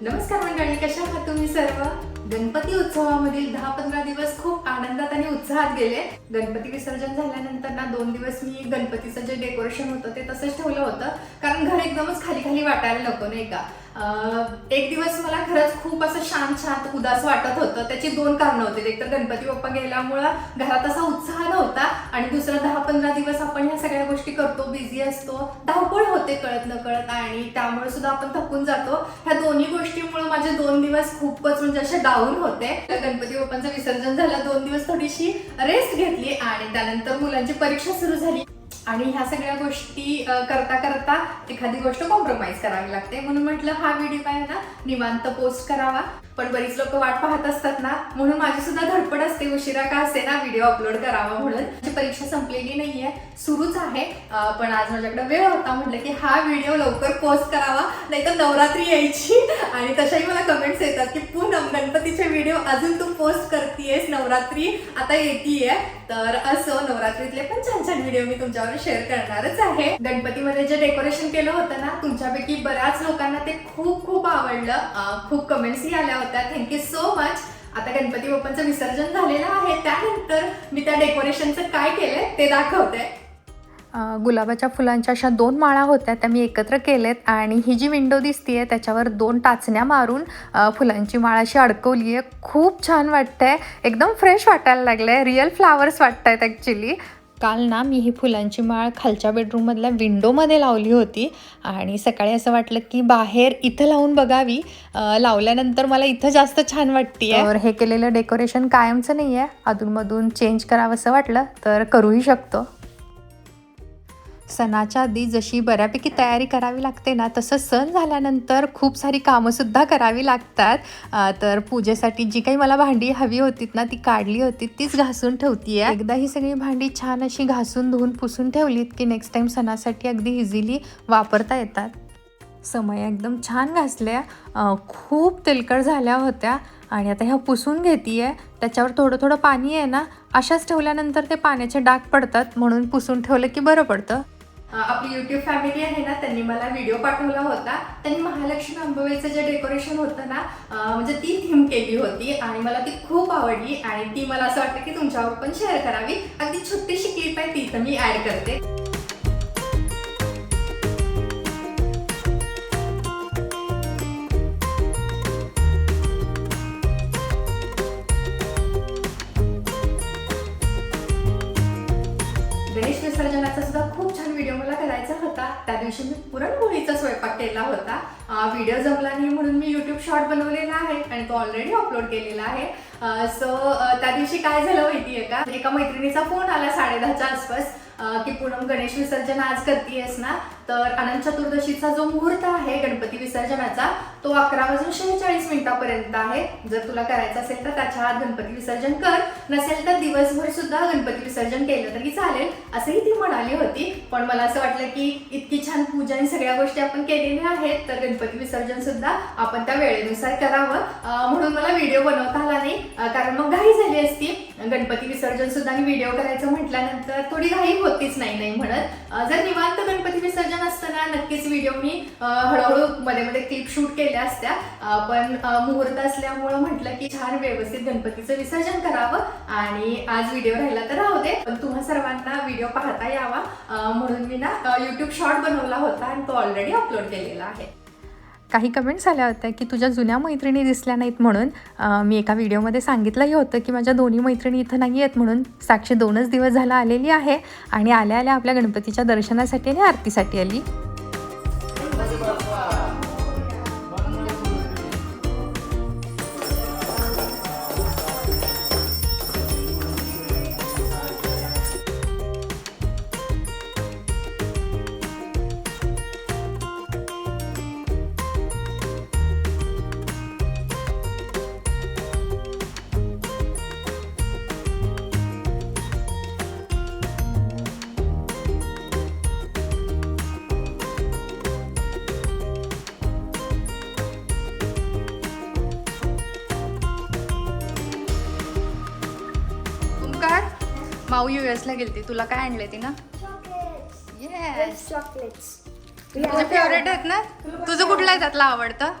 नमस्कार मंडळी कशा आहात तुम्ही सर्व? गणपती उत्सवामधील दहा पंधरा दिवस खूप आनंदात आणि उत्साहात गेले. गणपती विसर्जन झाल्यानंतर ना दोन दिवस मी गणपतीचं जे डेकोरेशन होतं ते तसंच ठेवलं होतं. कारण घर एकदमच खाली खाली वाटायला नको नाही का? एक दिवस मला खरंच खूप असं शांत शांत उदास वाटत होतं. त्याची दोन कारणं होती. एक तर गणपती बाप्पा गेल्यामुळं घरात असा उत्साह नव्हता आणि दुसरा दहा पंधरा दिवस आपण ह्या सगळ्या गोष्टी करतो बिझी असतो. धावपळ होते कळत न कळत आणि त्यामुळे सुद्धा आपण थकून जातो. ह्या दोन्ही गोष्टीमुळे माझे दोन दिवस खूपच म्हणजे असे डाऊन होते. तर गणपती बाप्पांचं विसर्जन झालं. दोन दिवस थोडीशी रेस्ट घेतली आणि त्यानंतर मुलांची परीक्षा सुरू झाली. आणि ह्या सगळ्या गोष्टी करता करता एखादी गोष्ट कॉम्प्रोमाइज करावी लागते. म्हणून म्हटलं हा व्हिडिओ आहे ना निवांत पोस्ट करावा. पण बरीच लोक वाट पाहत असतात ना म्हणून माझी सुद्धा धडपड असते. उशिरा का असे ना व्हिडिओ अपलोड करावा म्हणून. माझी परीक्षा संपलेली नाहीये सुरूच आहे. पण आज माझ्याकडे वेळ होता. म्हटलं की हा व्हिडिओ लवकर पोस्ट करावा नाहीतर नवरात्री यायची. आणि तशाही मला कमेंट्स येतात की पूनम गणपतीचे व्हिडिओ अजून तू पोस्ट करतेयस नवरात्री. आता येतीये. तर असं नवरात्रीतले पण छान छान व्हिडिओ मी तुमच्यावर शेअर करणारच आहे. गणपतीमध्ये जे डेकोरेशन केलं होतं ना तुमच्यापैकी बऱ्याच लोकांना ते खूप खूप आवडलं. खूप कमेंट्सही आल्या होत्या. थँक्यू सो मच आता गणपती बाप्पांचं विसर्जन झालेलं आहे. त्यानंतर मी त्या डेकोरेशनचं काय केलंय ते दाखवते. गुलाबाच्या फुलांच्या अशा दोन माळा होत्या त्या मी एकत्र केलेत आणि ही जी विंडो दिसतीये त्याच्यावर दोन टाचण्या मारून फुलांची माळ अशी अडकवली आहे खूप छान वाटतंय. एकदम फ्रेश वाटायला लागलंय. रिअल फ्लावर्स वाटत आहेत ॲक्च्युली काल ना मी ही फुलांची माळ खालच्या बेडरूममधल्या विंडोमध्ये लावली होती आणि सकाळी असं वाटलं की बाहेर इथं लावून बघावी. लावल्यानंतर मला इथं जास्त छान वाटते तर हे केलेलं डेकोरेशन कायमचं नाही आहे अधूनमधून चेंज करावं असं वाटलं तर करूही शकतो. सणाच्या आधी जशी बऱ्यापैकी तयारी करावी लागते ना तसं सण झाल्यानंतर खूप सारी कामंसुद्धा करावी लागतात. तर पूजेसाठी जी काही मला भांडी हवी होतीत ना ती काढली होती तीच घासून ठेवती आहे एकदा ही सगळी भांडी छान अशी घासून धुवून पुसून ठेवलीत की नेक्स्ट टाईम सणासाठी अगदी इझिली वापरता येतात. समय एकदम छान घासल्या खूप तेलकट झाल्या होत्या आणि आता ह्या पुसून घेते आहे त्याच्यावर थोडं थोडं पाणी आहे ना अशाच ठेवल्यानंतर ते पाण्याचे डाग पडतात म्हणून पुसून ठेवलं की बरं पडतं. आपली युट्यूब फॅमिली आहे ना त्यांनी मला व्हिडिओ पाठवला होता. त्यांनी महालक्ष्मी अंबवेचं जे डेकोरेशन होतं ना म्हणजे ती थीम केली होती आणि मला ती खूप आवडली आणि ती मला असं वाटतं की तुमच्यावर पण शेअर करावी. अगदी छोटीशी क्लिप आहे ती तर मी ऍड करते. त्या दिवशी मी पुरणपोळीचा स्वयंपाक केला होता. व्हिडिओ जमला नाही म्हणून मी युट्यूब शॉर्ट बनवलेला आहे आणि तो ऑलरेडी अपलोड केलेला आहे. सो त्या दिवशी काय झालं माहितीये का? एका मैत्रिणीचा फोन आला साडेदहाच्या आसपास. की पूनम गणेश विसर्जन आज करतेयस ना तर अनंत चतुर्दशीचा जो मुहूर्त आहे गणपती विसर्जनाचा तो अकरा वाजून शेहेचाळीस मिनिटापर्यंत आहे. जर तुला करायचं असेल तर त्याच्या आत गणपती विसर्जन कर. नसेल तर दिवसभर सुद्धा गणपती विसर्जन केलं तरी चालेल असंही ती म्हणाली होती. पण मला असं वाटलं की इतकी छान पूजा आणि सगळ्या गोष्टी आपण केलेल्या आहेत तर गणपती विसर्जन सुद्धा आपण त्या वेळेनुसार करावं. म्हणून मला व्हिडिओ बनवता आला नाही. कारण मग घाई झाली असती. गणपती विसर्जन सुद्धा आणि व्हिडिओ करायचं म्हटल्यानंतर थोडी घाई होतीच नाही नाही म्हणत. जर निवांत गणपती विसर्जन असताना नक्कीच व्हिडिओ मी हळूहळू मध्ये मध्ये क्लिप शूट केल्या असत्या. पण मुहूर्त असल्यामुळं म्हटलं की छान व्यवस्थित गणपतीचं विसर्जन करावं आणि आज व्हिडिओ राहिला तर राहू दे. पण तुम्हा सर्वांना व्हिडिओ पाहता यावा. म्हणून मी ना युट्यूब शॉर्ट बनवला होता आणि तो ऑलरेडी अपलोड केलेला आहे. काही कमेंट्स आल्या होत्या की तुझ्या जुन्या मैत्रिणी दिसल्या नाहीत म्हणून मी एका व्हिडिओमध्ये सांगितलंही होतं की माझ्या दोन्ही मैत्रिणी इथं नाही आहेत म्हणून साक्षी दोनच दिवस झाला आलेली आहे आणि आल्या आल्या आपल्या गणपतीच्या दर्शनासाठी आणि आरतीसाठी आली. माऊ यू एस ला गेलती. तुला काय आणले ती ना. Yes Chocolates. तुझे फेवरेट आहेत ना? तुझं कुठलं आहे त्यातलं आवडतं.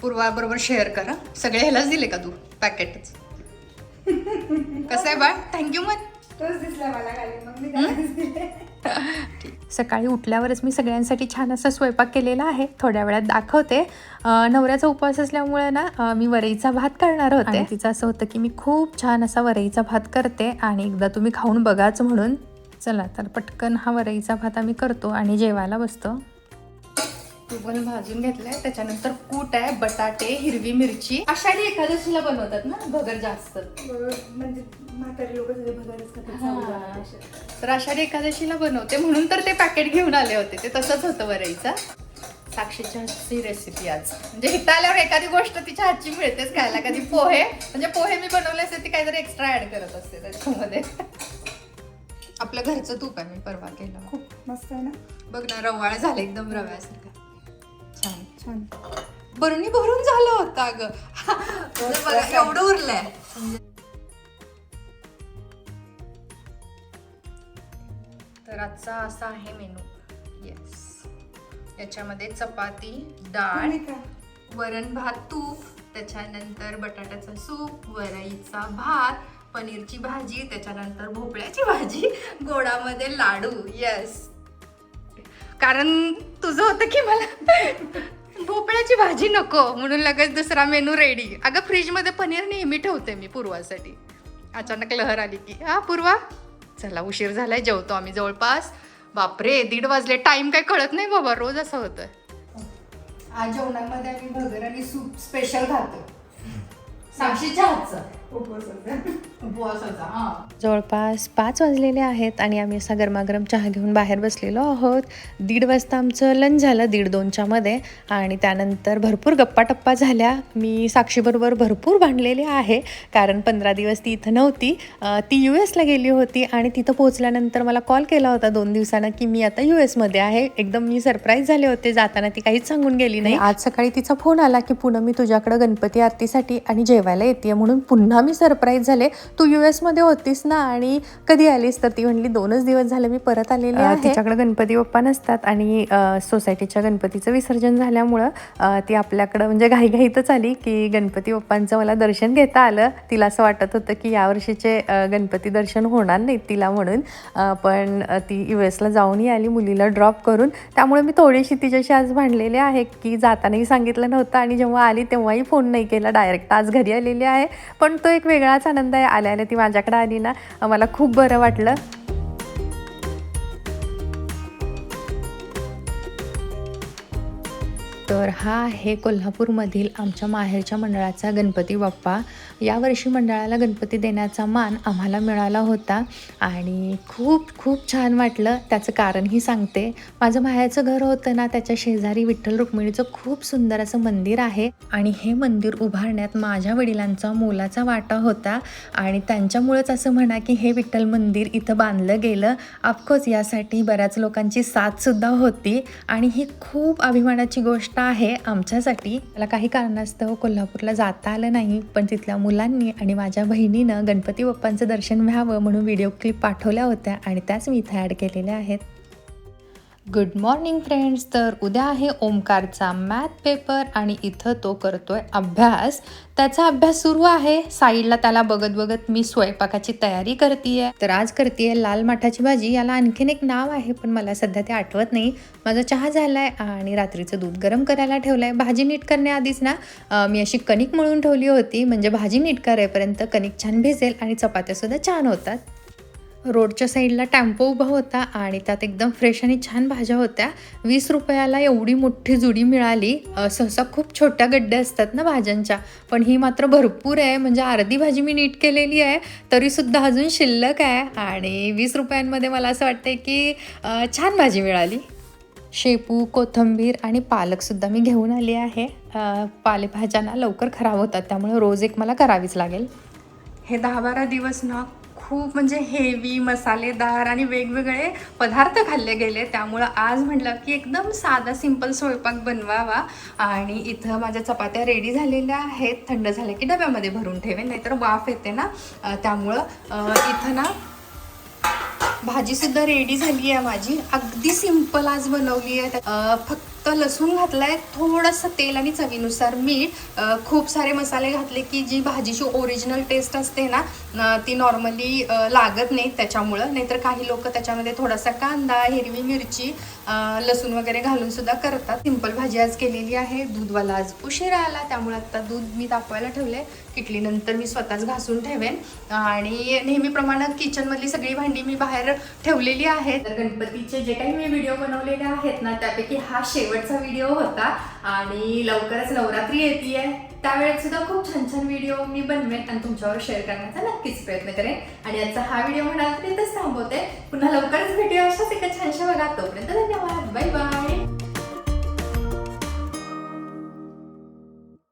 पूर्वा बरोबर शेअर करा सगळे ह्यालाच दिले का तू? पॅकेटच कसं आहे बाळ? थँक्यू मग तोच दिसला मला खाली. मग मी सकाळी उठल्यावरच मी सगळ्यांसाठी छान असा स्वयंपाक केलेला आहे. थोड्या वेळात दाखवते. नवऱ्याचा उपवास असल्यामुळे ना मी वरईचा भात करणार होते. आणि? तिचं असं होतं की मी खूप छान असा वरईचा भात करते आणि एकदा तुम्ही खाऊन बघाच म्हणून. चला तर पटकन हा वरईचा भात आम्ही करतो आणि जेवायला बसतो. पण भाजून घेतलाय. त्याच्यानंतर कूट आहे बटाटे हिरवी मिरची. आषाढी एकादशीला बनवतात ना भगर जास्त. म्हणजे म्हातारी लोक. तर आषाढी एकादशीला बनवते. म्हणून तर ते पॅकेट घेऊन आले होते. ते तसंच होतं वरईचा. साक्षीच्या हातची रेसिपी आज. म्हणजे इथं आल्यावर एखादी गोष्ट तिच्या हातची मिळतेच खायला. कधी पोहे. म्हणजे पोहे मी बनवले असते ती काहीतरी एक्स्ट्रा ऍड करत असते त्याच्यामध्ये. आपलं घरचं तूप आहे मी परवा केलं. खूप मस्त आहे ना? बघ ना रवाळ झालं एकदम रव्यासारखं. छान छान. भरून भरून झालं होतं अगं. बघा, एवढं उरलंय. तर आजचा असा आहे मेनू. येस याच्यामध्ये चपाती डाळ? वरण भात तूप त्याच्यानंतर बटाट्याचा सूप वरईचा भात पनीरची भाजी त्याच्यानंतर भोपळ्याची भाजी गोडामध्ये लाडू. येस कारण तुझं होतं की मला भोपळ्याची भाजी नको म्हणून लगेच दुसरा मेनू रेडी. अगं फ्रीजमध्ये पनीर नेहमी ठेवते मी पूर्वासाठी. अचानक लहर आली की हा पूर्वा चला उशीर झालाय जेवतो आम्ही जवळपास. बापरे दीड वाजले. टाइम काय कळत नाही बाबा रोज असं होतं आज जेवणामध्ये आम्ही भगर आणि सूप स्पेशल खातो साक्षीच्या हातचं. जवळपास पाच वाजलेले आहेत आणि आम्ही असा गरमागरम चहा घेऊन बाहेर बसलेलो आहोत. दीड वाजता आमचं लंच झालं दीड दोनच्या मध्ये आणि त्यानंतर भरपूर गप्पा टप्पा झाल्या. मी साक्षीबरोबर भरपूर भांडलेले आहे कारण पंधरा दिवस ती इथं नव्हती. ती यू एसला गेली होती आणि तिथं पोहोचल्यानंतर मला कॉल केला होता दोन दिवसानं की मी आता यू एसमध्ये आहे. एकदम मी सरप्राईज झाले होते जाताना ती काहीच सांगून गेली नाही. आज सकाळी तिचा फोन आला की पुन्हा मी तुझ्याकडे गणपती आरतीसाठी आणि जेवायला येते म्हणून पुन्हा मी सरप्राईज झाले. तू यू एसमध्ये होतीस ना आणि कधी आलीस तर ती म्हणली दोनच दिवस झाले मी परत आलेले आहे. तिच्याकडे गणपती बाप्पा नसतात आणि सोसायटीच्या गणपतीचं विसर्जन झाल्यामुळं ती आपल्याकडं म्हणजे घाईघाईतच आली की गणपती बाप्पांचं मला दर्शन घेता आलं. तिला असं वाटत होतं की यावर्षीचे गणपती दर्शन होणार नाहीत तिला म्हणून. पण ती यू एसला जाऊनही आली मुलीला ड्रॉप करून. त्यामुळे मी थोडीशी तिच्याशी आज भांडलेले आहे की जातानाही सांगितलं नव्हतं आणि जेव्हा आली तेव्हाही फोन नाही केला. डायरेक्ट आज घरी आलेली आहे. पण तो एक वेगळाच आनंद आहे आल्याने ती माझ्याकडे आली ना मला खूप बरं वाटलं. तर हा आहे कोल्हापूरमधील आमच्या माहेरच्या मंडळाचा गणपती बाप्पा. यावर्षी मंडळाला गणपती देण्याचा मान आम्हाला मिळाला होता आणि खूप खूप छान वाटलं. त्याचं कारणही सांगते. माझं माहेरचं घर होतं ना त्याच्या शेजारी विठ्ठल रुक्मिणीचं खूप सुंदर असं मंदिर आहे. आणि हे मंदिर उभारण्यात माझ्या वडिलांचा मोलाचा वाटा होता. आणि त्यांच्यामुळेच असं म्हणा की हे विठ्ठल मंदिर इथं बांधलं गेलं. ऑफकोर्स यासाठी बऱ्याच लोकांची साथसुद्धा होती. आणि ही खूप अभिमानाची गोष्ट आहे आमच्यासाठी. मला काही कारणास्तव कोल्हापूरला जाता आलं नाही पण तिथल्या मुलांनी आणि माझ्या बहिणीनं गणपती बाप्पांचं दर्शन व्हावं म्हणून व्हिडिओ क्लिप पाठवल्या होत्या आणि त्याच मी इथे ॲड केलेल्या आहेत. गुड मॉर्निंग फ्रेंड्स तर उद्या आहे ओमकारचा मॅथ पेपर आणि इथं तो करतोय अभ्यास. त्याचा अभ्यास सुरू आहे. साईडला त्याला बघत बघत मी स्वयंपाकाची तयारी करतेय. तर आज करतेय लाल माठाची भाजी. याला आणखीन एक नाव आहे पण मला सध्या ते आठवत नाही. माझा चहा झालाय आणि रात्रीचं दूध गरम करायला ठेवलंय. भाजी नीट करण्याआधीच ना मी अशी कणिक मळून ठेवली होती. म्हणजे भाजी नीट करेपर्यंत कणिक छान भिजेल आणि चपात्यासुद्धा छान होतात. रोडच्या साईडला टॅम्पो उभा होता आणि त्यात एकदम फ्रेश आणि छान भाज्या होत्या. वीस रुपयाला एवढी मोठी जुडी मिळाली. सहसा खूप छोट्या गड्ड्या असतात ना भाज्यांच्या. पण ही मात्र भरपूर आहे. म्हणजे अर्धी भाजी मी नीट केलेली आहे तरीसुद्धा अजून शिल्लक आहे. आणि वीस रुपयांमध्ये मला असं वाटतं की छान भाजी मिळाली. शेपू कोथिंबीर आणि पालकसुद्धा मी घेऊन आली आहे. पालेभाज्यांना लवकर खराब होतात. त्यामुळे रोज एक मला करावीच लागेल. हे दहा बारा दिवस ना खूप म्हणजे हेवी मसालेदार आणि वेगवेगळे पदार्थ खाल्ले गेले. त्यामुळं आज म्हटलं की एकदम साधा सिंपल स्वयंपाक बनवावा. आणि इथं माझ्या चपात्या रेडी झालेल्या आहेत. थंड झाल्या की डब्यामध्ये भरून ठेवेन नाहीतर वाफ येते ना. त्यामुळं इथं ना भाजीसुद्धा रेडी झाली आहे माझी. अगदी सिंपल आज बनवली आहे फक्त फक्त लसूण घातलाय थोडंसं तेल आणि चवीनुसार मीठ खूप सारे मसाले घातले की जी भाजीची ओरिजिनल टेस्ट असते ना ती नॉर्मली लागत नाही त्याच्यामुळं. नाहीतर काही लोक त्याच्यामध्ये थोडासा कांदा हिरवी मिरची लसूण वगैरे घालून सुद्धा करतात. सिंपल भाजी आज केलेली आहे. दूधवाला आज उशिरा आला त्यामुळे आता दूध मी तापवायला ठेवले किटलीनंतर मी स्वतःच घासून ठेवेन. आणि नेहमीप्रमाणे किचनमधली सगळी भांडी मी बाहेर ठेवलेली आहेत. तर गणपतीचे जे काही मी व्हिडिओ बनवलेले आहेत ना त्यापैकी हा शेवटचा व्हिडिओ होता. आणि लवकरच नवरात्री येते त्यावेळेस सुद्धा खूप छान छान व्हिडिओ मी बनवेन आणि तुमच्यावर शेअर करण्याचा नक्कीच प्रयत्न करेन. आणि आजचा हा व्हिडिओ म्हणाल तर इथंच थांबवते. पुन्हा लवकरच व्हिडिओ अशाच एका छानशा बघा. तोपर्यंत धन्यवाद. Bye bye.